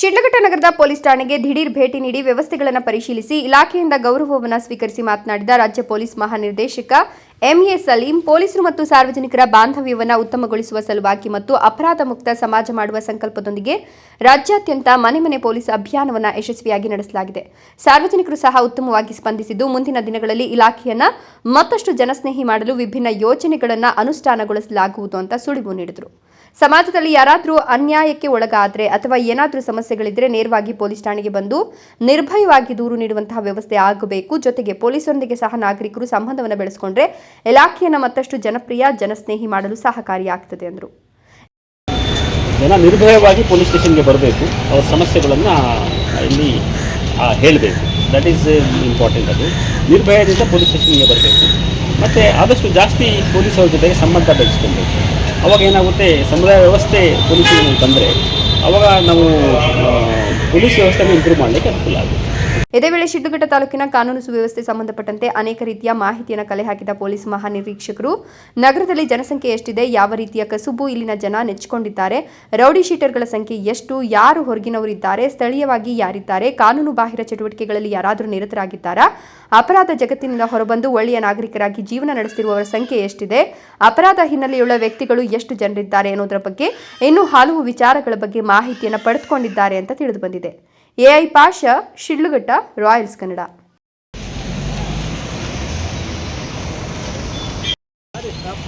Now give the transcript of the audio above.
ಶಿಡ್ಲಘಟ್ಟ ನಗರದ ಪೊಲೀಸ್ ಠಾಣೆಗೆ ದಿಢೀರ್ ಭೇಟಿ ನೀಡಿ ವ್ಯವಸ್ಥೆಗಳನ್ನು ಪರಿಶೀಲಿಸಿ ಇಲಾಖೆಯಿಂದ ಗೌರವವನ್ನು ಸ್ವೀಕರಿಸಿ ಮಾತನಾಡಿದ ರಾಜ್ಯ ಪೊಲೀಸ್ ಮಹಾನಿರ್ದೇಶಕ ಎಂಎ ಸಲೀಂ ಪೊಲೀಸರು ಮತ್ತು ಸಾರ್ವಜನಿಕರ ಬಾಂಧವ್ಯವನ್ನು ಉತ್ತಮಗೊಳಿಸುವ ಸಲುವಾಗಿ ಮತ್ತು ಅಪರಾಧ ಮುಕ್ತ ಸಮಾಜ ಮಾಡುವ ಸಂಕಲ್ಪದೊಂದಿಗೆ ರಾಜ್ಯಾದ್ಯಂತ ಮನೆ ಮನೆ ಪೊಲೀಸ್ ಅಭಿಯಾನವನ್ನು ಯಶಸ್ವಿಯಾಗಿ ನಡೆಸಲಾಗಿದೆ. ಸಾರ್ವಜನಿಕರು ಸಹ ಉತ್ತಮವಾಗಿ ಸ್ಪಂದಿಸಿದ್ದು ಮುಂದಿನ ದಿನಗಳಲ್ಲಿ ಇಲಾಖೆಯನ್ನು ಮತ್ತಷ್ಟು ಜನಸ್ನೇಹಿ ಮಾಡಲು ವಿಭಿನ್ನ ಯೋಜನೆಗಳನ್ನು ಅನುಷ್ಠಾನಗೊಳಿಸಲಾಗುವುದು ಅಂತ ಸುಳಿವು ನೀಡಿದರು. ಸಮಾಜದಲ್ಲಿ ಯಾರಾದರೂ ಅನ್ಯಾಯಕ್ಕೆ ಒಳಗಾದರೆ ಅಥವಾ ಏನಾದರೂ ಸಮಸ್ಯೆಗಳಿದ್ದರೆ ನೇರವಾಗಿ ಪೊಲೀಸ್ ಠಾಣೆಗೆ ಬಂದು ನಿರ್ಭಯವಾಗಿ ದೂರು ನೀಡುವಂತಹ ವ್ಯವಸ್ಥೆ ಆಗಬೇಕು. ಜೊತೆಗೆ ಪೊಲೀಸರೊಂದಿಗೆ ಸಹ ನಾಗರಿಕರು ಸಂಬಂಧವನ್ನು ಬೆಳೆಸಿಕೊಂಡ್ರೆ ಇಲಾಖೆಯನ್ನು ಮತ್ತಷ್ಟು ಜನಪ್ರಿಯ, ಜನಸ್ನೇಹಿ ಮಾಡಲು ಸಹಕಾರಿಯಾಗ್ತದೆ ಎಂದರು ಜನ ನಿರ್ಭಯವಾಗಿ ಪೊಲೀಸ್ ಸ್ಟೇಷನ್ಗೆ ಬರಬೇಕು, ಅವರ ಸಮಸ್ಯೆಗಳನ್ನು ಇಲ್ಲಿ ಹೇಳಬೇಕು. ದಟ್ ಈಸ್ ಇಂಪಾರ್ಟೆಂಟ್ ಅದು. ನಿರ್ಭಯದಿಂದ ಪೊಲೀಸ್ ಸ್ಟೇಷನ್ಗೆ ಬರಬೇಕು. ಮತ್ತು ಆದಷ್ಟು ಜಾಸ್ತಿ ಪೊಲೀಸರ ಜೊತೆಗೆ ಸಂಬಂಧ ಬೆಳೆಸ್ಕೊಬೇಕು. ಅವಾಗ ಏನಾಗುತ್ತೆ, ಸಮುದಾಯ ವ್ಯವಸ್ಥೆ ಪೊಲೀಸಿಗೆ ಬಂದರೆ, ಅವಾಗ ನಾವು ಪೊಲೀಸ್ ವ್ಯವಸ್ಥೆನ ಇಂಪ್ರೂವ್ ಮಾಡಲಿಕ್ಕೆ ಅನುಕೂಲ ಆಗುತ್ತೆ. ಇದೇ ವೇಳೆ ತಾಲೂಕಿನ ಕಾನೂನು ಸುವ್ಯವಸ್ಥೆ ಸಂಬಂಧಪಟ್ಟಂತೆ ಅನೇಕ ರೀತಿಯ ಮಾಹಿತಿಯನ್ನು ಕಲೆ ಹಾಕಿದ ಪೊಲೀಸ್ ಮಹಾನಿರೀಕ್ಷಕರು. ನಗರದಲ್ಲಿ ಜನಸಂಖ್ಯೆ ಎಷ್ಟಿದೆ, ಯಾವ ರೀತಿಯ ಕಸುಬು ಇಲ್ಲಿನ ಜನ ನೆಚ್ಚಿಕೊಂಡಿದ್ದಾರೆ, ರೌಡಿ ಶೀಟರ್ಗಳ ಸಂಖ್ಯೆ ಎಷ್ಟು, ಯಾರು ಹೊರಗಿನವರಿದ್ದಾರೆ, ಸ್ಥಳೀಯವಾಗಿ ಯಾರಿದ್ದಾರೆ, ಕಾನೂನು ಬಾಹಿರ ಚಟುವಟಿಕೆಗಳಲ್ಲಿ ಯಾರಾದರೂ ನಿರತರಾಗಿದ್ದಾರಾ? ಅಪರಾಧ ಜಗತ್ತಿನಿಂದ ಹೊರಬಂದು ಒಳ್ಳೆಯ ನಾಗರಿಕರಾಗಿ ಜೀವನ ನಡೆಸುತ್ತಿರುವವರ ಸಂಖ್ಯೆ ಎಷ್ಟಿದೆ? ಅಪರಾಧ ಹಿನ್ನೆಲೆಯುಳ್ಳ ವ್ಯಕ್ತಿಗಳು ಎಷ್ಟು ಜನರಿದ್ದಾರೆ ಅನ್ನೋದರ ಬಗ್ಗೆ, ಇನ್ನೂ ಹಲವು ವಿಚಾರಗಳ ಬಗ್ಗೆ ಮಾಹಿತಿಯನ್ನು ಪಡೆದುಕೊಂಡಿದ್ದಾರೆ ಅಂತ ತಿಳಿದು ಬಂದಿದೆ A I Pasha Shidlaghatta royals Kannada. Stop